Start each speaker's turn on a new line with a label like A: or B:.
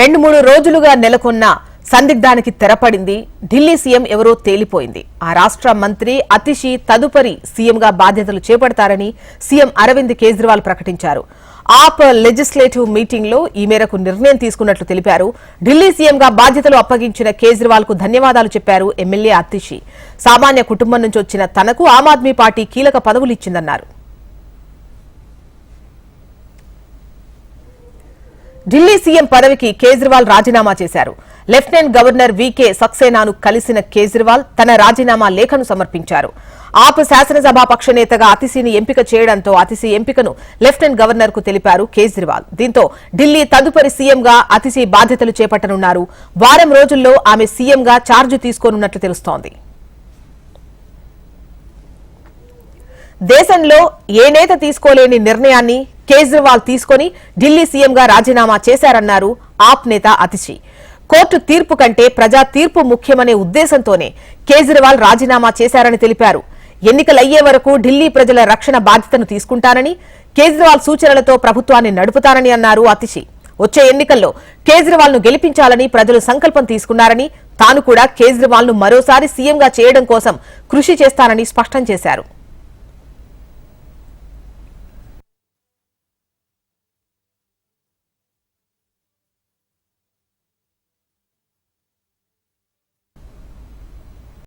A: రెండు మూడు రోజులుగా నెలకొన్న సందిగ్ధానికి తెరపడింది. ఢిల్లీ సీఎం ఎవరో తేలిపోయింది. ఆ రాష్ట్ర మంత్రి అతిషి తదుపరి సీఎంగా బాధ్యతలు చేపడతారని సీఎం అరవింద్ కేజ్రీవాల్ ప్రకటించారు. ఆప్ లెజిస్లేటివ్ మీటింగ్లో ఈ మేరకు నిర్ణయం తీసుకున్నట్లు తెలిపారు. ఢిల్లీ సీఎంగా బాధ్యతలు అప్పగించిన కేజ్రీవాల్కు ధన్యవాదాలు చెప్పారు ఎమ్మెల్యే అతిషి. సామాన్య కుటుంబం నుంచి వచ్చిన తనకు ఆమ్ ఆద్మీ పార్టీ కీలక పదవులు ఇచ్చిందన్నారు. ఢిల్లీ సీఎం పదవికి కేజ్రీవాల్ రాజీనామా చేశారు. లెఫ్టినెంట్ గవర్నర్ వికే సక్సేనాను కలిసిన కేజ్రీవాల్ తన రాజీనామా లేఖను సమర్పించారు. ఆప్ శాసనసభాపక్ష నేతగా అతిశీని ఎంపిక చేయడంతో అతిశీ ఎంపికను లెఫ్టినెంట్ గవర్నర్కు తెలిపారు కేజ్రీవాల్. దీంతో ఢిల్లీ తదుపరి సీఎంగా అతిశీ బాధ్యతలు చేపట్టనున్నారు. వారం రోజుల్లో ఆమె సీఎంగా ఛార్జ్ తీసుకోనున్నట్లు తెలుస్తోంది. దేశంలో ఏ నేత తీసుకోలేని నిర్ణయాన్ని కేజ్రీవాల్ తీసుకొని ఢిల్లీ సీఎంగా రాజీనామా చేశారన్నారు ఆప్ నేత అతిశి కోర్టు తీర్పు కంటే ప్రజా తీర్పు ముఖ్యమనే ఉద్దేశంతోనే కేజ్రీవాల్ రాజీనామా చేశారని తెలిపారు. ఎన్నికలయ్యే వరకు ఢిల్లీ ప్రజల రక్షణ బాధ్యతను తీసుకుంటానని కేజ్రీవాల్ సూచనలతో ప్రభుత్వాన్ని నడుపుతానని అన్నారు అతిశి వచ్చే ఎన్నికల్లో కేజ్రీవాల్ను గెలిపించాలని ప్రజలు సంకల్పం తీసుకున్నారని తాను కూడా కేజ్రీవాల్ను మరోసారి సీఎంగా చేయడం కోసం కృషి చేస్తానని స్పష్టం చేశారు.